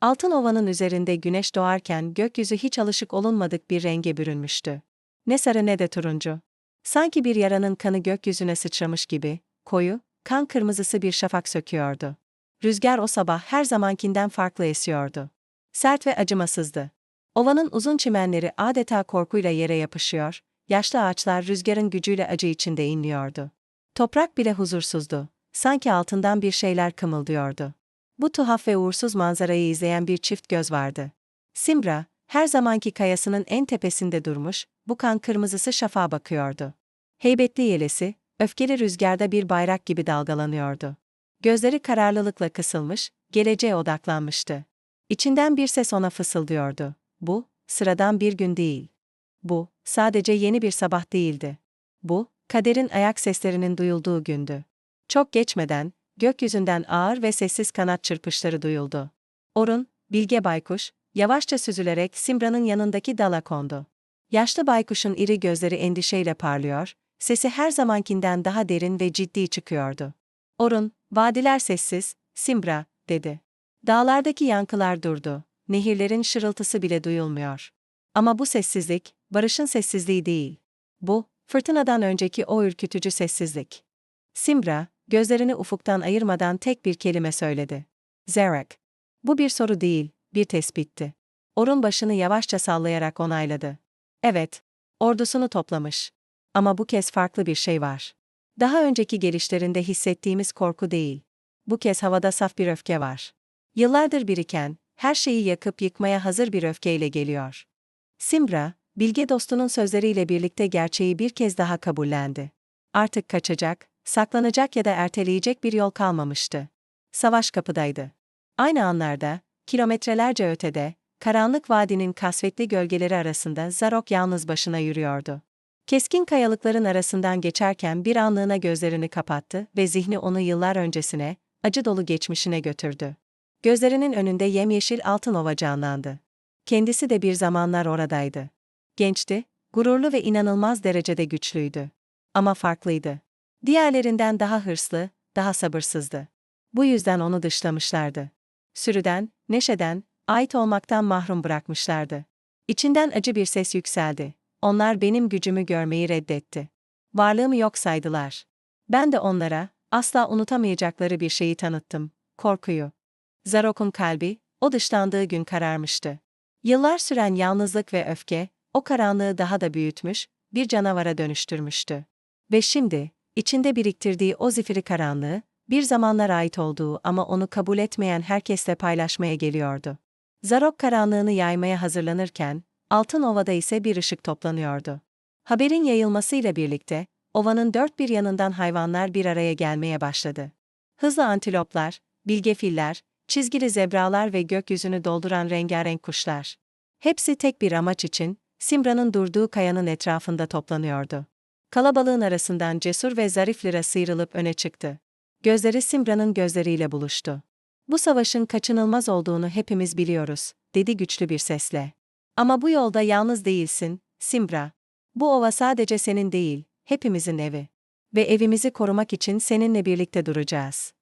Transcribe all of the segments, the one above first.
Altın ovanın üzerinde güneş doğarken gökyüzü hiç alışık olunmadık bir renge bürünmüştü. Ne sarı ne de turuncu. Sanki bir yaranın kanı gökyüzüne sıçramış gibi, koyu, kan kırmızısı bir şafak söküyordu. Rüzgar o sabah her zamankinden farklı esiyordu. Sert ve acımasızdı. Ovanın uzun çimenleri adeta korkuyla yere yapışıyor, yaşlı ağaçlar rüzgarın gücüyle acı içinde inliyordu. Toprak bile huzursuzdu, sanki altından bir şeyler kımıldıyordu. Bu tuhaf ve uğursuz manzarayı izleyen bir çift göz vardı. Simra, her zamanki kayasının en tepesinde durmuş, bu kan kırmızısı şafağa bakıyordu. Heybetli yelesi, öfkeli rüzgarda bir bayrak gibi dalgalanıyordu. Gözleri kararlılıkla kısılmış, geleceğe odaklanmıştı. İçinden bir ses ona fısıldıyordu. Bu, sıradan bir gün değil. Bu, sadece yeni bir sabah değildi. Bu, kaderin ayak seslerinin duyulduğu gündü. Çok geçmeden, gökyüzünden ağır ve sessiz kanat çırpışları duyuldu. Orun, Bilge Baykuş, yavaşça süzülerek Simra'nın yanındaki dala kondu. Yaşlı baykuşun iri gözleri endişeyle parlıyor, sesi her zamankinden daha derin ve ciddi çıkıyordu. Orun, vadiler sessiz, Simbra, dedi. Dağlardaki yankılar durdu, nehirlerin şırıltısı bile duyulmuyor. Ama bu sessizlik, barışın sessizliği değil. Bu, fırtınadan önceki o ürkütücü sessizlik. Simbra, gözlerini ufuktan ayırmadan tek bir kelime söyledi. Zerak. Bu bir soru değil, bir tespitti. Orun başını yavaşça sallayarak onayladı. Evet, ordusunu toplamış. Ama bu kez farklı bir şey var. Daha önceki gelişlerinde hissettiğimiz korku değil. Bu kez havada saf bir öfke var. Yıllardır biriken, her şeyi yakıp yıkmaya hazır bir öfkeyle geliyor. Simbra, bilge dostunun sözleriyle birlikte gerçeği bir kez daha kabullendi. Artık kaçacak, saklanacak ya da erteleyecek bir yol kalmamıştı. Savaş kapıdaydı. Aynı anlarda, kilometrelerce ötede, karanlık vadinin kasvetli gölgeleri arasında Zarok yalnız başına yürüyordu. Keskin kayalıkların arasından geçerken bir anlığına gözlerini kapattı ve zihni onu yıllar öncesine, acı dolu geçmişine götürdü. Gözlerinin önünde yemyeşil altın ova canlandı. Kendisi de bir zamanlar oradaydı. Gençti, gururlu ve inanılmaz derecede güçlüydü. Ama farklıydı. Diğerlerinden daha hırslı, daha sabırsızdı. Bu yüzden onu dışlamışlardı. Sürüden, neşeden, ait olmaktan mahrum bırakmışlardı. İçinden acı bir ses yükseldi. Onlar benim gücümü görmeyi reddetti. Varlığımı yok saydılar. Ben de onlara, asla unutamayacakları bir şeyi tanıttım, korkuyu. Zarok'un kalbi, o dışlandığı gün kararmıştı. Yıllar süren yalnızlık ve öfke, o karanlığı daha da büyütmüş, bir canavara dönüştürmüştü. Ve şimdi, içinde biriktirdiği o zifiri karanlığı, bir zamanlar ait olduğu ama onu kabul etmeyen herkesle paylaşmaya geliyordu. Zarok karanlığını yaymaya hazırlanırken, Altın Ova'da ise bir ışık toplanıyordu. Haberin yayılmasıyla birlikte, ovanın dört bir yanından hayvanlar bir araya gelmeye başladı. Hızlı antiloplar, bilge filler, çizgili zebralar ve gökyüzünü dolduran rengarenk kuşlar. Hepsi tek bir amaç için, Simra'nın durduğu kayanın etrafında toplanıyordu. Kalabalığın arasından cesur ve zarif lira sıyrılıp öne çıktı. Gözleri Simra'nın gözleriyle buluştu. Bu savaşın kaçınılmaz olduğunu hepimiz biliyoruz, dedi güçlü bir sesle. Ama bu yolda yalnız değilsin, Simbra. Bu ova sadece senin değil, hepimizin evi. Ve evimizi korumak için seninle birlikte duracağız.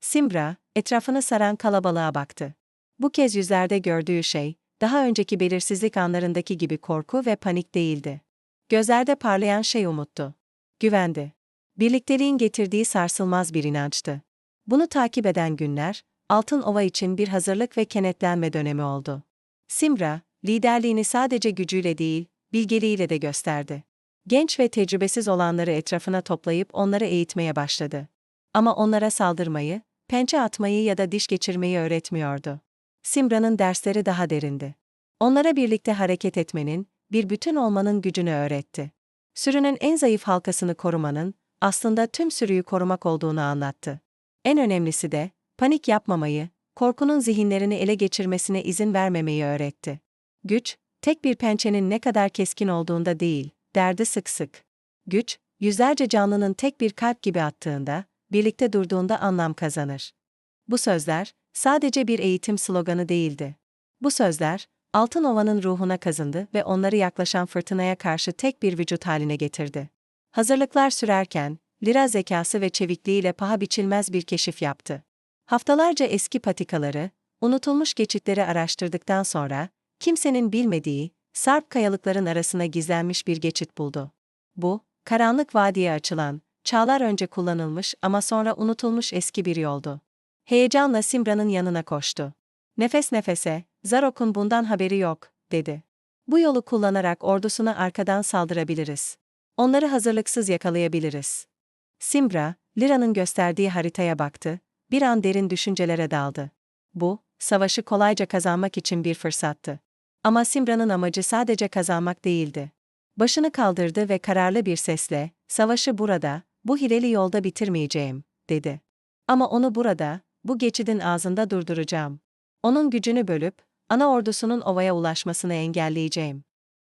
Simbra, etrafını saran kalabalığa baktı. Bu kez yüzlerde gördüğü şey, daha önceki belirsizlik anlarındaki gibi korku ve panik değildi. Gözlerde parlayan şey umuttu. Güvendi. Birlikteliğin getirdiği sarsılmaz bir inançtı. Bunu takip eden günler, Altın Ova için bir hazırlık ve kenetlenme dönemi oldu. Simra, liderliğini sadece gücüyle değil, bilgeliğiyle de gösterdi. Genç ve tecrübesiz olanları etrafına toplayıp onları eğitmeye başladı. Ama onlara saldırmayı, pençe atmayı ya da diş geçirmeyi öğretmiyordu. Simra'nın dersleri daha derindi. Onlara birlikte hareket etmenin, bir bütün olmanın gücünü öğretti. Sürünün en zayıf halkasını korumanın, aslında tüm sürüyü korumak olduğunu anlattı. En önemlisi de, panik yapmamayı, korkunun zihinlerini ele geçirmesine izin vermemeyi öğretti. Güç, tek bir pençenin ne kadar keskin olduğunda değil, derdi sık sık. Güç, yüzlerce canlının tek bir kalp gibi attığında, birlikte durduğunda anlam kazanır. Bu sözler, sadece bir eğitim sloganı değildi. Bu sözler, Altın Ova'nın ruhuna kazındı ve onları yaklaşan fırtınaya karşı tek bir vücut haline getirdi. Hazırlıklar sürerken, Lira zekası ve çevikliğiyle paha biçilmez bir keşif yaptı. Haftalarca eski patikaları, unutulmuş geçitleri araştırdıktan sonra, kimsenin bilmediği, sarp kayalıkların arasına gizlenmiş bir geçit buldu. Bu, karanlık vadiye açılan, çağlar önce kullanılmış ama sonra unutulmuş eski bir yoldu. Heyecanla Simbra'nın yanına koştu. Nefes nefese, Zarok'un bundan haberi yok, dedi. Bu yolu kullanarak ordusuna arkadan saldırabiliriz. Onları hazırlıksız yakalayabiliriz. Simbra, Lira'nın gösterdiği haritaya baktı, bir an derin düşüncelere daldı. Bu, savaşı kolayca kazanmak için bir fırsattı. Ama Simbra'nın amacı sadece kazanmak değildi. Başını kaldırdı ve kararlı bir sesle, savaşı burada, bu hileli yolda bitirmeyeceğim, dedi. Ama onu burada, bu geçidin ağzında durduracağım. Onun gücünü bölüp, ana ordusunun ovaya ulaşmasını engelleyeceğim.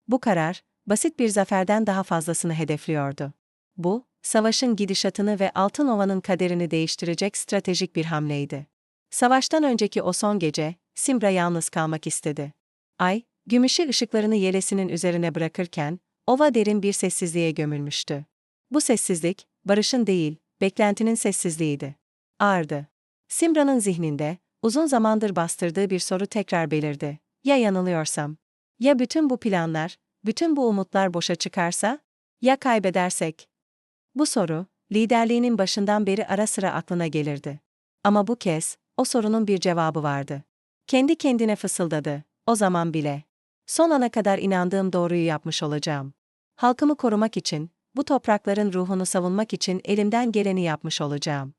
Bu karar, basit bir zaferden daha fazlasını hedefliyordu. Bu, savaşın gidişatını ve Altın Ova'nın kaderini değiştirecek stratejik bir hamleydi. Savaştan önceki o son gece, Simbra yalnız kalmak istedi. Ay, gümüşü ışıklarını yelesinin üzerine bırakırken, ova derin bir sessizliğe gömülmüştü. Bu sessizlik, barışın değil, beklentinin sessizliğiydi. Ağırdı. Simbra'nın zihninde, uzun zamandır bastırdığı bir soru tekrar belirdi. Ya yanılıyorsam? Ya bütün bu planlar, bütün bu umutlar boşa çıkarsa? Ya kaybedersek? Bu soru, liderliğinin başından beri ara sıra aklına gelirdi. Ama bu kez, o sorunun bir cevabı vardı. Kendi kendine fısıldadı, o zaman bile. Son ana kadar inandığım doğruyu yapmış olacağım. Halkımı korumak için, bu toprakların ruhunu savunmak için elimden geleni yapmış olacağım.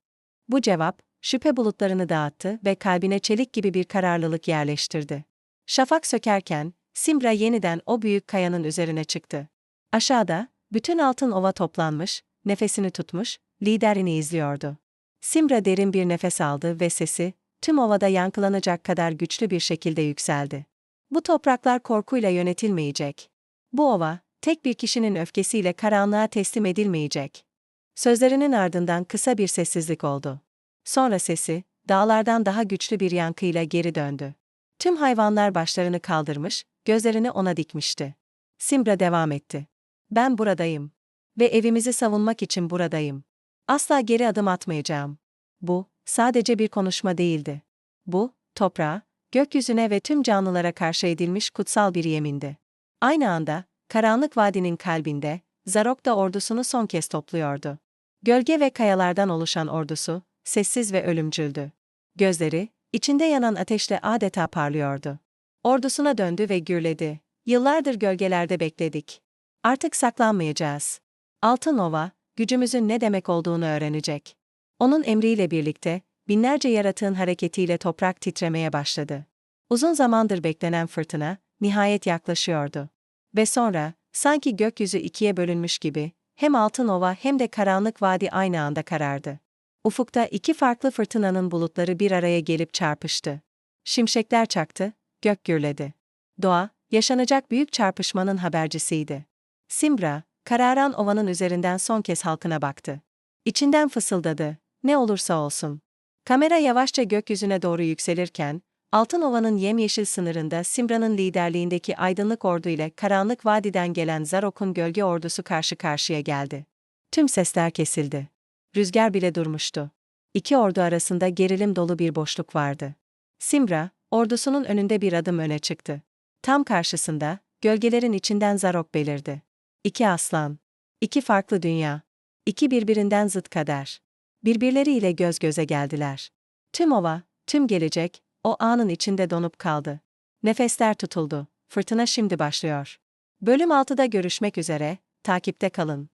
Bu cevap, şüphe bulutlarını dağıttı ve kalbine çelik gibi bir kararlılık yerleştirdi. Şafak sökerken, Simbra yeniden o büyük kayanın üzerine çıktı. Aşağıda, bütün altın ova toplanmış, nefesini tutmuş, liderini izliyordu. Simbra derin bir nefes aldı ve sesi, tüm ovada yankılanacak kadar güçlü bir şekilde yükseldi. Bu topraklar korkuyla yönetilmeyecek. Bu ova, tek bir kişinin öfkesiyle karanlığa teslim edilmeyecek. Sözlerinin ardından kısa bir sessizlik oldu. Sonra sesi, dağlardan daha güçlü bir yankıyla geri döndü. Tüm hayvanlar başlarını kaldırmış, gözlerini ona dikmişti. Simbra devam etti. Ben buradayım. Ve evimizi savunmak için buradayım. Asla geri adım atmayacağım. Bu, sadece bir konuşma değildi. Bu, toprağa, gökyüzüne ve tüm canlılara karşı edilmiş kutsal bir yemindi. Aynı anda, karanlık vadinin kalbinde, Zarok da ordusunu son kez topluyordu. Gölge ve kayalardan oluşan ordusu, sessiz ve ölümcüldü. Gözleri, içinde yanan ateşle adeta parlıyordu. Ordusuna döndü ve gürledi. Yıllardır gölgelerde bekledik. Artık saklanmayacağız. Altın Ova, gücümüzün ne demek olduğunu öğrenecek. Onun emriyle birlikte, binlerce yaratığın hareketiyle toprak titremeye başladı. Uzun zamandır beklenen fırtına, nihayet yaklaşıyordu. Ve sonra, sanki gökyüzü ikiye bölünmüş gibi, hem Altın Ova hem de Karanlık Vadi aynı anda karardı. Ufukta iki farklı fırtınanın bulutları bir araya gelip çarpıştı. Şimşekler çaktı, gök gürledi. Doğa, yaşanacak büyük çarpışmanın habercisiydi. Simbra, kararan ovanın üzerinden son kez halkına baktı. İçinden fısıldadı, ne olursa olsun. Kamera yavaşça gökyüzüne doğru yükselirken, Altın Ova'nın yemyeşil sınırında Simbra'nın liderliğindeki aydınlık ordu ile karanlık vadiden gelen Zarok'un gölge ordusu karşı karşıya geldi. Tüm sesler kesildi. Rüzgar bile durmuştu. İki ordu arasında gerilim dolu bir boşluk vardı. Simbra, ordusunun önünde bir adım öne çıktı. Tam karşısında, gölgelerin içinden Zarok belirdi. İki aslan. iki farklı dünya. iki birbirinden zıt kader. Birbirleriyle göz göze geldiler. Tüm ova, tüm gelecek, o anın içinde donup kaldı. Nefesler tutuldu. Fırtına şimdi başlıyor. Bölüm 6'da görüşmek üzere, takipte kalın.